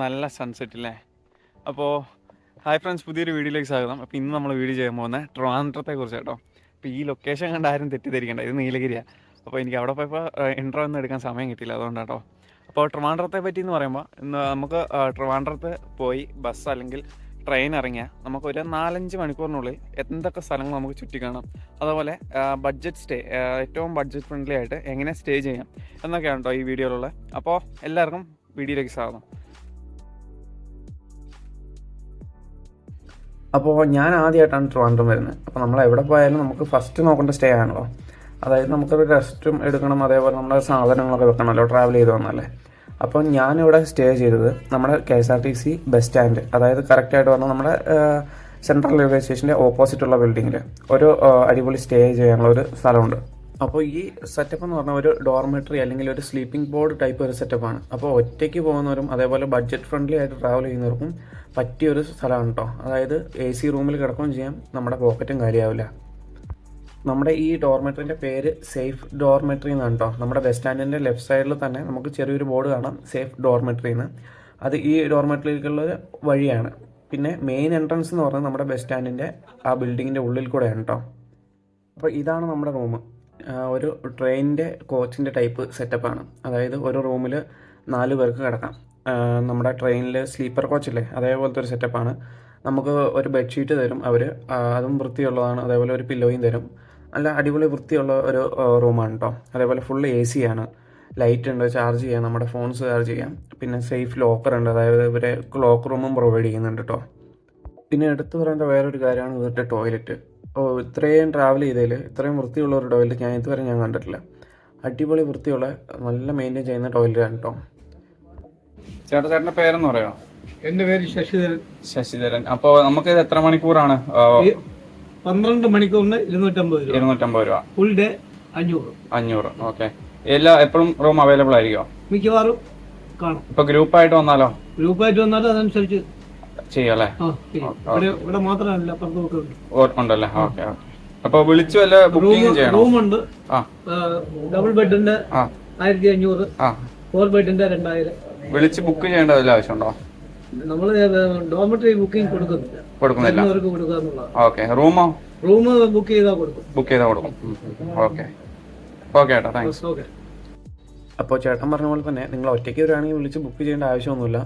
നല്ല സൺസെറ്റ് അല്ലേ അപ്പോൾ ഹായ് ഫ്രണ്ട്സ് പുതിയൊരു വീഡിയോയിലേക്ക് സ്വാഗതം. അപ്പോൾ ഇന്ന് നമ്മൾ വീഡിയോ ചെയ്യാൻ പോകുന്നത് ട്രിവാൻഡ്രത്തെ കുറിച്ച് കേട്ടോ അപ്പോൾ ഈ ലൊക്കേഷൻ കണ്ട് ആരും തെറ്റിദ്ധരിക്കേണ്ട. ഇത് നീലഗിരിയാണ് അപ്പോൾ എനിക്ക് അവിടെ പോയപ്പോൾ ഇൻട്രോ ഒന്നും എടുക്കാൻ സമയം കിട്ടിയില്ല. അതുകൊണ്ട് കേട്ടോ അപ്പോൾ ട്രിവാൻഡ്രത്തെ പറ്റി എന്ന് പറയുമ്പോൾ നമുക്ക് ട്രിവാൻഡ്രത്ത് പോയി ബസ് അല്ലെങ്കിൽ ട്രെയിൻ ഇറങ്ങിയാൽ നമുക്ക് ഒരു നാലഞ്ച് മണിക്കൂറിനുള്ളിൽ എന്തൊക്കെ സ്ഥലങ്ങൾ നമുക്ക് ചുറ്റി കാണാം. അതുപോലെ ബഡ്ജറ്റ് സ്റ്റേ ഏറ്റവും ബഡ്ജറ്റ് ഫ്രണ്ട്ലി ആയിട്ട് എങ്ങനെ സ്റ്റേ ചെയ്യാം എന്നൊക്കെയാണ് കേട്ടോ ഈ വീഡിയോയിലുള്ളത്. അപ്പോൾ എല്ലാവർക്കും വീഡിയോയിലേക്ക് സ്വാഗതം. അപ്പോൾ ഞാൻ ആദ്യമായിട്ടാണ് ട്രിവാൻഡ്രം വരുന്നത്. അപ്പോൾ നമ്മൾ എവിടെ പോയാലും നമുക്ക് ഫസ്റ്റ് നോക്കേണ്ട സ്റ്റേ ആണല്ലോ. അതായത് നമുക്കൊരു റെസ്റ്റും എടുക്കണം അതേപോലെ നമ്മുടെ സാധനങ്ങളൊക്കെ വെക്കണമല്ലോ ട്രാവൽ ചെയ്ത് വന്നല്ലേ അപ്പോൾ ഞാനിവിടെ സ്റ്റേ ചെയ്തത് നമ്മുടെ K S R T C bus stand അതായത് കറക്റ്റായിട്ട് പറഞ്ഞാൽ നമ്മുടെ സെൻട്രൽ റെയിൽവേ സ്റ്റേഷന്റെ ഓപ്പോസിറ്റുള്ള ബിൽഡിങ്ങിൽ ഒരു അടിപൊളി സ്റ്റേ ചെയ്യാനുള്ള ഒരു സ്ഥലമുണ്ട്. അപ്പോൾ ഈ സെറ്റപ്പ് എന്ന് പറഞ്ഞാൽ ഒരു ഡോർമെറ്ററി അല്ലെങ്കിൽ ഒരു സ്ലീപ്പിംഗ് ബോർഡ് ടൈപ്പ് ഒരു സെറ്റപ്പാണ് അപ്പോൾ ഒറ്റയ്ക്ക് പോകുന്നവരും അതേപോലെ ബഡ്ജറ്റ് ഫ്രണ്ട്ലി ആയിട്ട് ട്രാവൽ ചെയ്യുന്നവർക്കും പറ്റിയ ഒരു സ്ഥലമാണ് കേട്ടോ അതായത് എ സി റൂമിൽ കിടക്കുകയും ചെയ്യാം. നമ്മുടെ പോക്കറ്റും കാര്യമാവില്ല നമ്മുടെ ഈ ഡോർമെറ്ററിന്റെ പേര് സേഫ് ഡോർമെട്രി എന്നാണ് കേട്ടോ നമ്മുടെ ബസ് സ്റ്റാൻഡിന്റെ ലെഫ്റ്റ് സൈഡിൽ തന്നെ നമുക്ക് ചെറിയൊരു ബോർഡ് കാണാം. സേഫ് ഡോർമെട്രി എന്ന്. അത് ഈ ഡോർമെറ്ററിക്കുള്ള വഴിയാണ്. പിന്നെ മെയിൻ എൻട്രൻസ് എന്ന് പറഞ്ഞാൽ നമ്മുടെ ബസ് സ്റ്റാൻഡിന്റെ ആ ബിൽഡിങ്ങിന്റെ ഉള്ളിൽ കൂടെയാണ് കേട്ടോ അപ്പോൾ ഇതാണ് നമ്മുടെ റൂം. ഒരു ട്രെയിനിന്റെ കോച്ചിന്റെ ടൈപ്പ് സെറ്റപ്പാണ്. അതായത് ഒരു റൂമിൽ നാല് പേർക്ക് കിടക്കാം. നമ്മുടെ ട്രെയിനിൽ സ്ലീപ്പർ കോച്ചില്ലേ അതേപോലത്തെ ഒരു സെറ്റപ്പാണ്. നമുക്ക് ഒരു ബെഡ്ഷീറ്റ് തരും അവർ അതും വൃത്തിയുള്ളതാണ് അതേപോലെ ഒരു പില്ലോയും തരും. നല്ല അടിപൊളി വൃത്തിയുള്ള ഒരു റൂമാണ് കേട്ടോ അതേപോലെ ഫുൾ എ സി ആണ് ലൈറ്റ് ഉണ്ട് ചാർജ് ചെയ്യാം നമ്മുടെ ഫോൺസ് ചാർജ് ചെയ്യാം. പിന്നെ സേഫ് ലോക്കർ ഉണ്ട് അതായത് ഇവരെ ക്ലോക്ക് റൂമും പ്രൊവൈഡ് ചെയ്യുന്നുണ്ട് കേട്ടോ പിന്നെ എടുത്തു പറയേണ്ട വേറൊരു കാര്യമാണ് ഇവരുടെ ടോയ്ലറ്റ്. ഓ ഇത്രയും ട്രാവൽ ചെയ്തതിൽ ഇത്രയും വൃത്തിയുള്ള ഒരു ടോയ്ലറ്റ് ഞാൻ ഇതുവരെ ഞാൻ കണ്ടിട്ടില്ല. അടിപൊളി വൃത്തിയുള്ള നല്ല മെയിന്റെയിൻ ചെയ്യുന്ന ടോയ്ലറ്റാണ് കേട്ടോ ചേട്ടാ ചേട്ടന്റെ പേരെന്ന് പറയോ? എന്റെ പേര് ശശിധരൻ. ശശിധരൻ. അപ്പോൾ നമുക്ക് ഇത് എത്ര മണിക്കൂറാണ്? പന്ത്രണ്ട് മണിക്കൂറിന് ഇരുന്നൂറ്റമ്പത് രൂപ. ഇരുന്നൂറ്റമ്പത് രൂപ. ഫുൾ ഡേ അഞ്ഞൂറ്. അഞ്ഞൂറ്. ഓക്കെ. എല്ലാ എപ്പോഴും റൂം അവൈലബിൾ ആയിരിക്കുമോ മിക്കവാറും കാണും. ഇപ്പൊ ഗ്രൂപ്പായിട്ട് വന്നാലോ? ഗ്രൂപ്പായിട്ട് വന്നാലും അതനുസരിച്ച് ചെയ്യാം അല്ലേ? ആ ഇവിടെ മാത്രമല്ല ഉണ്ടല്ലേ? ഓക്കെ അപ്പൊ വിളിച്ചു വല്ല ബുക്കിംഗ് ചെയ്യണോ? റൂമുണ്ട്. ഡബിൾ ബെഡിന്റെ ആയിരത്തി അഞ്ഞൂറ്. ഫോർ ബെഡിന്റെ രണ്ടായിരം. വിളിച്ച് ബുക്ക് ചെയ്യേണ്ട വല്ല ആവശ്യമുണ്ടോ? നമ്മൾ ഡോമിറ്ററി ബുക്കിംഗ് കൊടുക്കുന്നില്ല. കൊടുക്കുന്നില്ല. ഓക്കെ. റൂമോ? റൂം ബുക്ക് ചെയ്താൽ കൊടുക്കും. ബുക്ക് ചെയ്താൽ കൊടുക്കും. ഓക്കെ. ഓക്കെ ചേട്ടാ താങ്ക്സ് ഓക്കെ അപ്പോൾ ചേട്ടൻ പറഞ്ഞ പോലെ തന്നെ നിങ്ങൾ ഒറ്റയ്ക്ക് വരികയാണെങ്കിൽ വിളിച്ച് ബുക്ക് ചെയ്യേണ്ട ആവശ്യമൊന്നുമില്ല.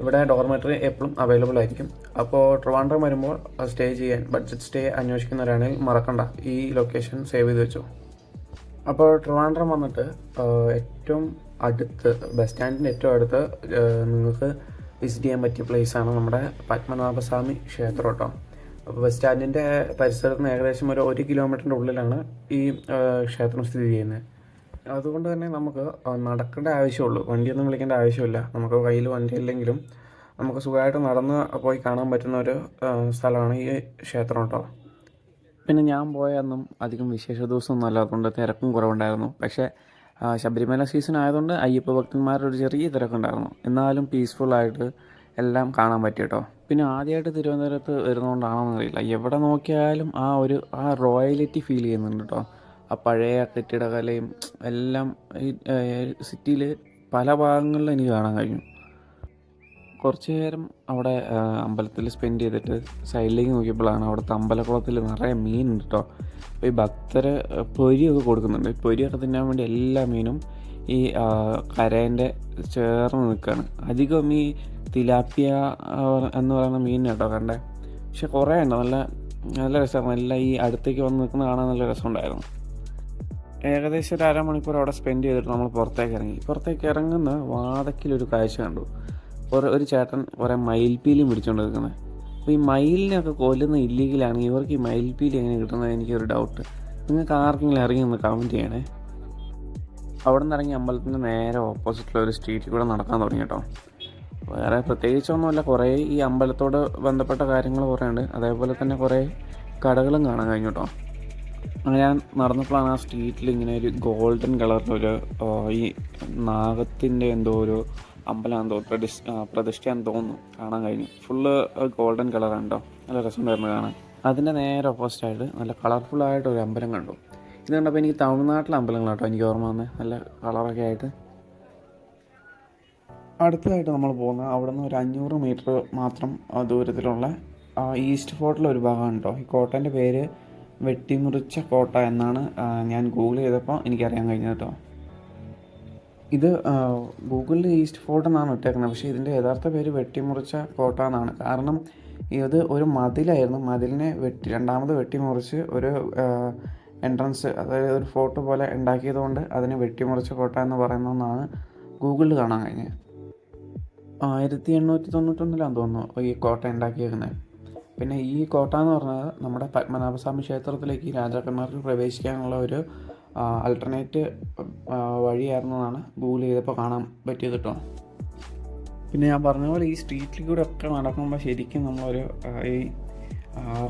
ഇവിടെ ഡോർമെറ്ററി എപ്പോഴും അവൈലബിൾ ആയിരിക്കും. അപ്പോൾ ട്രിവാൻഡ്രം വരുമ്പോൾ സ്റ്റേ ചെയ്യാൻ ബഡ്ജറ്റ് സ്റ്റേ അന്വേഷിക്കുന്നവരാണെങ്കിൽ മറക്കണ്ട. ഈ ലൊക്കേഷൻ സേവ് ചെയ്ത് വെച്ചോ. അപ്പോൾ ട്രിവാൻഡ്രം വന്നിട്ട് ഏറ്റവും അടുത്ത് ബസ് സ്റ്റാൻഡിന്റെ ഏറ്റവും അടുത്ത് നിങ്ങൾക്ക് വിസിറ്റ് ചെയ്യാൻ പറ്റിയ പ്ലേസാണ് നമ്മുടെ പത്മനാഭസ്വാമി ക്ഷേത്രം കേട്ടോ അപ്പോൾ ബസ് സ്റ്റാൻഡിന്റെ പരിസരത്ത് നിന്ന് ഏകദേശം ഒരു ഒരു കിലോമീറ്ററിന്റെ ഉള്ളിലാണ് ഈ ക്ഷേത്രം സ്ഥിതി ചെയ്യുന്നത്. അതുകൊണ്ട് തന്നെ നമുക്ക് നടക്കേണ്ട ആവശ്യമുള്ളൂ. വണ്ടിയൊന്നും വിളിക്കേണ്ട ആവശ്യമില്ല. നമുക്ക് കയ്യിൽ വണ്ടി ഇല്ലെങ്കിലും നമുക്ക് സുഖമായിട്ട് നടന്ന് പോയി കാണാൻ പറ്റുന്ന ഒരു സ്ഥലമാണ് ഈ ക്ഷേത്രം കേട്ടോ പിന്നെ ഞാൻ പോയ അധികം വിശേഷ ദിവസമൊന്നും അല്ലാത്തതുകൊണ്ട് തിരക്കും കുറവുണ്ടായിരുന്നു. പക്ഷേ ശബരിമല സീസൺ ആയതുകൊണ്ട് അയ്യപ്പ ഭക്തന്മാരുടെ ഒരു ചെറിയ തിരക്കുണ്ടായിരുന്നു. എന്നാലും പീസ്ഫുള്ളായിട്ട് എല്ലാം കാണാൻ പറ്റി കേട്ടോ പിന്നെ ആദ്യമായിട്ട് തിരുവനന്തപുരത്ത് വരുന്നതുകൊണ്ടാണോന്ന് അറിയില്ല. എവിടെ നോക്കിയാലും ആ ഒരു ആ റോയലിറ്റി ഫീൽ ചെയ്യുന്നുണ്ട് കേട്ടോ ആ പഴയ കെട്ടിടകലയും എല്ലാം ഈ സിറ്റിയിൽ പല ഭാഗങ്ങളിലും എനിക്ക് കാണാൻ കഴിഞ്ഞു. കുറച്ച് നേരം അവിടെ അമ്പലത്തിൽ സ്പെൻഡ് ചെയ്തിട്ട് സൈഡിലേക്ക് നോക്കിയപ്പോഴാണ് അവിടുത്തെ അമ്പലക്കുളത്തിൽ നിറയെ മീനുണ്ട് കേട്ടോ അപ്പോൾ ഈ ഭക്തർ പൊരിയൊക്കെ കൊടുക്കുന്നുണ്ട്. പൊരിയൊക്കെ തിന്നാൻ വേണ്ടി എല്ലാ മീനും ഈ കരേന്റെ ചേർന്ന് നിൽക്കുകയാണ് അധികം ഈ തിലാപ്പിയ എന്ന് പറയുന്ന മീൻ കേട്ടോ കണ്ടേ. പക്ഷെ കുറേ ഉണ്ട്. നല്ല നല്ല രസമാണ്. നല്ല ഈ അടുത്തേക്ക് വന്ന് നിൽക്കുന്ന കാണാൻ നല്ല രസമുണ്ടായിരുന്നു. ഏകദേശം ഒരു അരമണിക്കൂർ അവിടെ സ്പെൻഡ് ചെയ്തിട്ട് നമ്മൾ പുറത്തേക്ക് ഇറങ്ങി. പുറത്തേക്ക് ഇറങ്ങുന്ന വാതക്കിലൊരു കാഴ്ച കണ്ടു. ഒരു ഒരു ചേട്ടൻ കുറേ മയിൽപ്പീലിയും പിടിച്ചുകൊണ്ട് നിൽക്കുന്നത് അപ്പോൾ ഈ മയിലിനെയൊക്കെ കൊല്ലുന്ന ഇല്ലീഗലാണ് ഇവർക്ക് ഈ മയിൽപ്പീലി എങ്ങനെ കിട്ടുന്നത് എനിക്കൊരു ഡൗട്ട് നിങ്ങൾക്ക് ആർക്കെങ്കിലും ഇറങ്ങിയൊന്ന് കമന്റ് ചെയ്യണേ? അവിടെ നിന്ന് ഇറങ്ങി അമ്പലത്തിന്റെ നേരെ ഓപ്പോസിറ്റുള്ള ഒരു സ്ട്രീറ്റിൽ കൂടെ നടക്കാൻ തുടങ്ങി കേട്ടോ. വേറെ പ്രത്യേകിച്ചൊന്നുമല്ല കുറേ ഈ അമ്പലത്തോട് ബന്ധപ്പെട്ട കാര്യങ്ങൾ കുറേ ഉണ്ട് അതേപോലെ തന്നെ കുറേ കടകളും കാണാൻ കഴിഞ്ഞു കേട്ടോ. ഞാൻ നടന്നപ്പോഴാണ് ആ സ്ട്രീറ്റിൽ ഇങ്ങനെ ഒരു ഗോൾഡൻ കളറിലൊരു ഈ നാഗത്തിന്റെ എന്തോ ഒരു അമ്പലമാണെന്ന് തോന്നുന്നു പ്രതിഷ്ഠ ആ, പ്രതിഷ്ഠയാന്ന് തോന്നുന്നു കാണാൻ കഴിഞ്ഞു. ഫുള്ള് ഗോൾഡൻ കളറാണ് കേട്ടോ നല്ല രസം രസമുണ്ടായിരുന്നു കാണാൻ. അതിന്റെ നേരെ ഓപ്പോസിറ്റായിട്ട് നല്ല കളർഫുൾ ആയിട്ട് ഒരു അമ്പലം കണ്ടു. ഇത് കണ്ടപ്പോൾ എനിക്ക് തമിഴ്നാട്ടിലെ അമ്പലങ്ങൾ കേട്ടോ എനിക്ക് ഓർമ്മ വന്നത് നല്ല കളറൊക്കെ ആയിട്ട്. അടുത്തതായിട്ട് നമ്മൾ പോകുന്ന അവിടെ നിന്ന് ഒരു അഞ്ഞൂറ് മീറ്റർ മാത്രം ദൂരത്തിലുള്ള ഈസ്റ്റ് ഫോർട്ടിലെ ഒരു ഭാഗമാണ് കേട്ടോ ഈ കോട്ടേന്റെ പേര് വെട്ടിമുറിച്ച കോട്ട എന്നാണ് ഞാൻ ഗൂഗിൾ ചെയ്തപ്പോൾ എനിക്കറിയാൻ കഴിഞ്ഞത് കേട്ടോ ഇത് ഗൂഗിളിൽ ഈസ്റ്റ് ഫോർട്ട് എന്നാണ് ഇട്ടേക്കുന്നത്. പക്ഷേ ഇതിന്റെ യഥാർത്ഥ പേര് വെട്ടിമുറിച്ച കോട്ട എന്നാണ്. കാരണം ഇത് ഒരു മതിലായിരുന്നു. മതിലിനെ വെട്ടി രണ്ടാമത് വെട്ടിമുറിച്ച് ഒരു എൻട്രൻസ് അതായത് ഒരു ഫോർട്ട് പോലെ ഉണ്ടാക്കിയതുകൊണ്ട് അതിനെ വെട്ടിമുറിച്ച കോട്ട എന്ന് പറയുന്നതെന്നാണ് ഗൂഗിളിൽ കാണാൻ കഴിഞ്ഞത്. ആയിരത്തി എണ്ണൂറ്റി തൊണ്ണൂറ്റൊന്നിലാണ് തോന്നുന്നു ഈ കോട്ട ഉണ്ടാക്കിയേക്കുന്നത്. പിന്നെ ഈ കോട്ട എന്ന് പറഞ്ഞത് നമ്മുടെ പത്മനാഭസ്വാമി ക്ഷേത്രത്തിലേക്ക് രാജാക്കന്മാർക്ക് പ്രവേശിക്കാനുള്ള ഒരു അൾട്ടർനേറ്റ് വഴിയായിരുന്നതാണ് ഗൂഗിൾ ചെയ്തപ്പോൾ കാണാൻ പറ്റിയത് കേട്ടോ പിന്നെ ഞാൻ പറഞ്ഞ പോലെ ഈ സ്ട്രീറ്റിൽ കൂടെ ഒക്കെ നടക്കുമ്പോൾ ശരിക്കും നമ്മളൊരു ഈ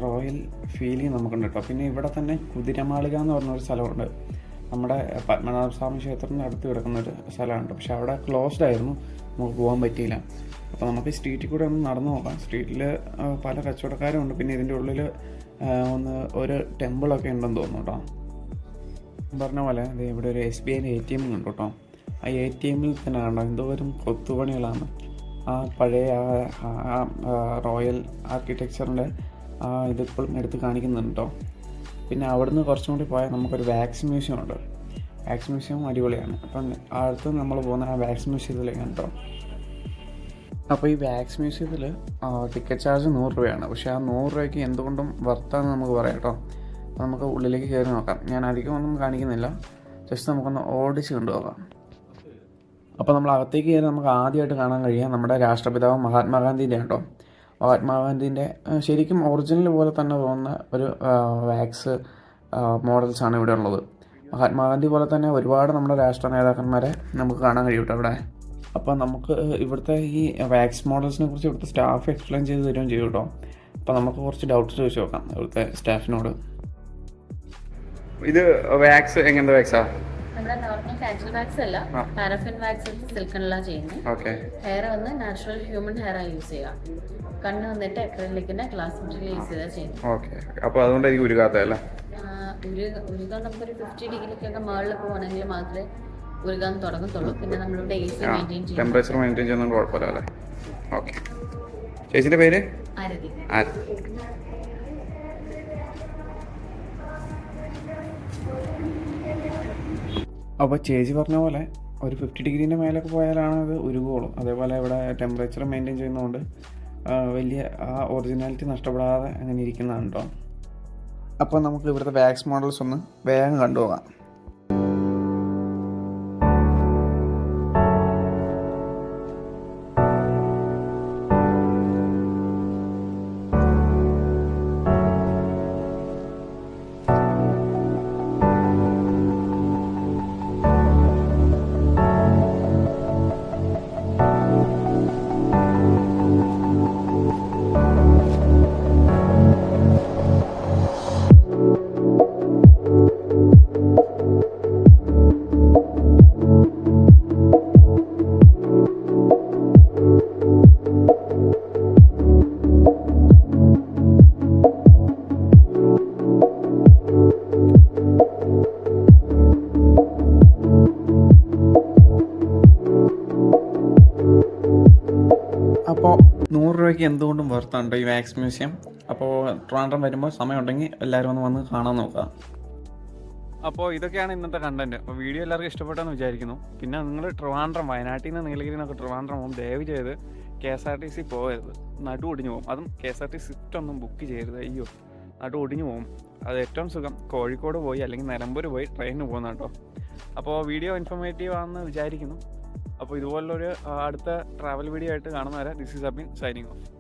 റോയൽ ഫീലിംഗ് നമുക്കുണ്ട് കേട്ടോ പിന്നെ ഇവിടെ തന്നെ കുതിരമാളിക എന്ന് പറഞ്ഞൊരു സ്ഥലമുണ്ട്. നമ്മുടെ പത്മനാഭ സ്വാമി ക്ഷേത്രത്തിന്റെ അടുത്ത് കിടക്കുന്ന ഒരു സ്ഥലമുണ്ട് പക്ഷെ അവിടെ ക്ലോസ്ഡ് ആയിരുന്നു. നമുക്ക് പോകാൻ പറ്റിയില്ല. അപ്പോൾ നമുക്ക് സ്ട്രീറ്റിൽ കൂടെ ഒന്ന് നടന്നു നോക്കാം. സ്ട്രീറ്റിൽ പല കച്ചവടക്കാരും ഉണ്ട്. പിന്നെ ഇതിന്റെ ഉള്ളിൽ ഒന്ന് ഒരു ടെമ്പിളൊക്കെ ഉണ്ടെന്ന് തോന്നുന്നു കേട്ടോ പറഞ്ഞ പോലെ ഇവിടെ ഒരു എസ് ബി ഐന്റെ എ ടി എം ഉണ്ട് കേട്ടോ. ആ എ ടി എമ്മിൽ കണ്ടോ? എന്തോരം കൊത്തുപണികളാണ്. ആ പഴയ ആ റോയൽ ആർക്കിടെക്ചറിന്റെ ആ ഇതിപ്പോഴും എടുത്ത് കാണിക്കുന്നുണ്ട് കേട്ടോ. പിന്നെ അവിടുന്ന് കുറച്ചും കൂടി പോയാൽ നമുക്കൊരു വാക്സിൻ മ്യൂസിയം ഉണ്ട്. വാക്സിൻ മ്യൂസിയം അടിപൊളിയാണ്. അപ്പം അടുത്ത് നമ്മൾ പോകുന്ന ആ വാക്സിൻ മ്യൂസിയത്തിലേക്കാണ് കേട്ടോ. അപ്പോൾ ഈ വാക്സ് മ്യൂസിയത്തിൽ ടിക്കറ്റ് ചാർജ് നൂറ് രൂപയാണ്. പക്ഷേ ആ നൂറ് രൂപയ്ക്ക് എന്തുകൊണ്ടും വർത്താന്ന് നമുക്ക് പറയാം കേട്ടോ. അപ്പോൾ നമുക്ക് ഉള്ളിലേക്ക് കയറി നോക്കാം. ഞാൻ അധികം ഒന്നും കാണിക്കുന്നില്ല. ജസ്റ്റ് നമുക്കൊന്ന് ഓടിച്ച് കൊണ്ടുപോകാം അപ്പോൾ നമ്മൾ അകത്തേക്ക് കയറി നമുക്ക് ആദ്യമായിട്ട് കാണാൻ കഴിയുക നമ്മുടെ രാഷ്ട്രപിതാവ് മഹാത്മാഗാന്ധിന്റെ കേട്ടോ മഹാത്മാഗാന്ധിന്റെ ശരിക്കും ഒറിജിനൽ പോലെ തന്നെ തോന്നുന്ന ഒരു വാക്സ് മോഡൽസാണ് ഇവിടെ ഉള്ളത്. മഹാത്മാഗാന്ധി പോലെ തന്നെ ഒരുപാട് നമ്മുടെ രാഷ്ട്ര നേതാക്കന്മാരെ നമുക്ക് കാണാൻ കഴിയും അവിടെ. അപ്പോൾ നമുക്ക് ഇവിടുത്തെ ഈ വാക്സ് മോഡൽസിനെ കുറിച്ച് ഇവിടുത്തെ സ്റ്റാഫ് എക്സ്പ്ലെയിൻ ചെയ്ത് തരുകയും ചെയ്യും കേട്ടോ. അപ്പോൾ നമുക്ക് കുറച്ച് ഡൗട്ട്സ് ചോദിച്ചു നോക്കാം ഇവിടുത്തെ സ്റ്റാഫിനോട് ഇത് വാക്സ് എങ്ങനത്തെ വാക്സാ നമ്മുടെ നോർമൽ വാക്സ് അല്ല. പാരഫിൻ വാക്സ് സിൽക്കണില ചെയ്യുന്നത് ഓക്കെ ഹെയർ വന്ന് നാച്ചുറൽ ഹ്യൂമൻ ഹെയർ ആണ് യൂസ് ചെയ്യുക. കണ്ണ് വന്നിട്ട് അക്രലിക്കിന്റെ ഗ്ലാസ് മെറ്റീരിയൽ യൂസ് ചെയ്താൽ ചെയ്യുന്നത് ഓക്കെ അപ്പോൾ അതുകൊണ്ടായിരിക്കും ഉരുകാത്തതല്ലേ ആ, ഉരു ഉരുകാൻ നമുക്കൊരു ഫിഫ്റ്റി ഡിഗ്രിക്കൊക്കെ മുകളിൽ പോകണമെങ്കിൽ മാത്രമേ ഉരുകാൻ തുടങ്ങത്തുള്ളൂ. പിന്നെ നമ്മളിവിടെ എ സി മെയിന്റെയിൻ ചെയ്യും ടെമ്പറേച്ചർ മെയിന്റെയിൻ ചെയ്യുന്നത് കുഴപ്പമില്ല അല്ലേ? ഓക്കെ ചേച്ചിന്റെ പേര്? ആരതി. ആര് അപ്പോൾ ചേച്ചി പറഞ്ഞ പോലെ ഒരു ഫിഫ്റ്റി ഡിഗ്രീന്റെ മേലൊക്കെ പോയാലാണ് അത് ഉരുകുള്ളൂ അതേപോലെ ഇവിടെ ടെമ്പറേച്ചർ മെയിന്റെയിൻ ചെയ്യുന്നതുകൊണ്ട് വലിയ ആ ഒറിജിനാലിറ്റി നഷ്ടപ്പെടാതെ അങ്ങനെ ഇരിക്കുന്നതാണ് കേട്ടോ അപ്പോൾ നമുക്ക് ഇവിടുത്തെ വാക്സ് മോഡൽസ് ഒന്ന് വേഗം കണ്ടുപോകാം. നൂറ് രൂപയ്ക്ക് എന്തുകൊണ്ടും വർത്തുണ്ട് ഈ വാക്സ് മ്യൂസിയം? അപ്പോൾ ട്രാൻഡ്രം വരുമ്പോൾ സമയമുണ്ടെങ്കിൽ എല്ലാവരും ഒന്ന് വന്ന് കാണാൻ നോക്കുക. അപ്പോൾ ഇതൊക്കെയാണ് ഇന്നത്തെ കണ്ടന്റ് അപ്പോൾ വീഡിയോ എല്ലാവർക്കും ഇഷ്ടപ്പെട്ടെന്ന് വിചാരിക്കുന്നു. പിന്നെ നിങ്ങൾ ട്രിവാൻഡ്രം വയനാട്ടിൽ നിന്ന് നീലഗിരി നിന്നൊക്കെ ട്രിവാൻഡ്രം പോകും. ദയവ് ചെയ്ത് K S R T C പോകരുത്. നടു ഒടിഞ്ഞു പോകും. അതും K S R T Swift ഒന്നും ബുക്ക് ചെയ്യരുത്. അയ്യോ നടു ഒടിഞ്ഞു പോകും. അത് ഏറ്റവും സുഖം. കോഴിക്കോട് പോയി അല്ലെങ്കിൽ നിലമ്പൂർ പോയി ട്രെയിനിന് പോകുന്ന കേട്ടോ അപ്പോൾ വീഡിയോ ഇൻഫോർമേറ്റീവ് ആണെന്ന് വിചാരിക്കുന്നു. അപ്പോൾ ഇതുപോലുള്ളൊരു അടുത്ത ട്രാവൽ വീഡിയോ ആയിട്ട് കാണുന്നവരെ this is Abin signing off